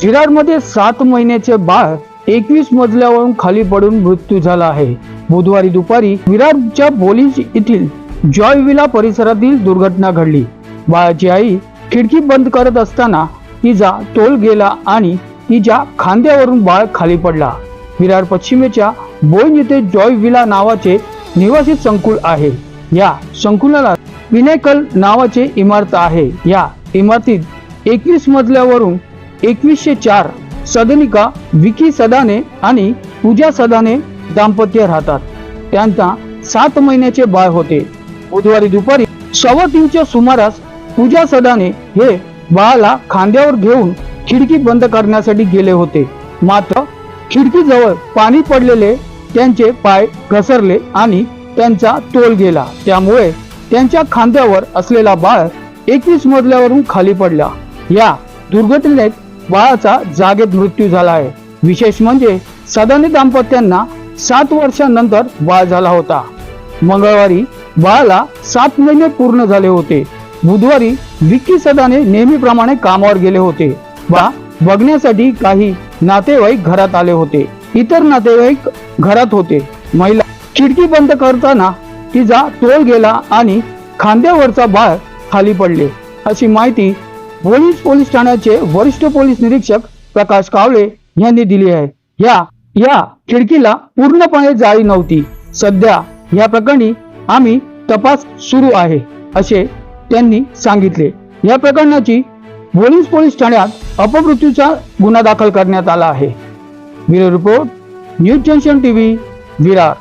विरारमध्ये सात महिन्याचे बाळ एकवीस मजल्यावरून खाली पडून मृत्यू झाला आहे. बुधवारी दुपारी विरारच्या बोलीज येथील जॉय विला परिसरातील दुर्घटना घडली. बाळाची आई खिडकी बंद करत असताना तिचा तोल गेला आणि तिच्या खांद्यावरून बाळ खाली पडला. विरार पश्चिमेच्या बोईन येथे जॉय विला नावाचे निवासी संकुल आहे. या संकुलाला विनायकल नावाचे इमारत आहे. या इमारतीत एकवीस मजल्यावरून एकवीसशे चार सदनिका विकी सदाने आणि पूजा सदाने दाम्पत्य राहतात. त्यांचा सात महिन्याचे बाळ होते. बुधवारी दुपारी सव्वा तीनच्या सुमारास पूजा सदाने हे बाळाला खांद्यावर घेऊन खिडकी बंद करण्यासाठी गेले होते. मात्र खिडकीजवळ पाणी पडलेले त्यांचे पाय घसरले आणि त्यांचा तोल गेला. त्यामुळे त्यांच्या खांद्यावर असलेला बाळ एकवीस मजल्यावरून खाली पडला. या दुर्घटनेत बाळाचा जागेत मृत्यू झाला आहे. विशेष म्हणजे सदनी दाम्पत्यांना सात वर्षांनंतर बाळ झाला होता. मंगळवारी बाळाला सात महिने पूर्ण झाले होते. बुधवारी विक्की सदाने नेहमीप्रमाणे कामावर गेले होते. बा बघण्यासाठी काही नातेवाईक घरात आले होते. इतर नातेवाईक घरात होते. महिला खिडकी बंद करताना तिचा तोल गेला आणि खांद्यावरचा बाळ खाली पडले. अशी माहिती पोलीस पोलीस ठाण्याचे वरिष्ठ पोलीस निरीक्षक प्रकाश कावळे यांनी दिली आहे. या या खिडकीला पूर्णपणे जाळी नव्हती. सध्या या प्रकरणी आम्ही तपास सुरू आहे असे त्यांनी सांगितले. या प्रकरणाची पोलीस पोलीस ठाण्यात अपमृत्यूचा गुन्हा दाखल करण्यात आला आहे. Bureau report news junction TV Virar.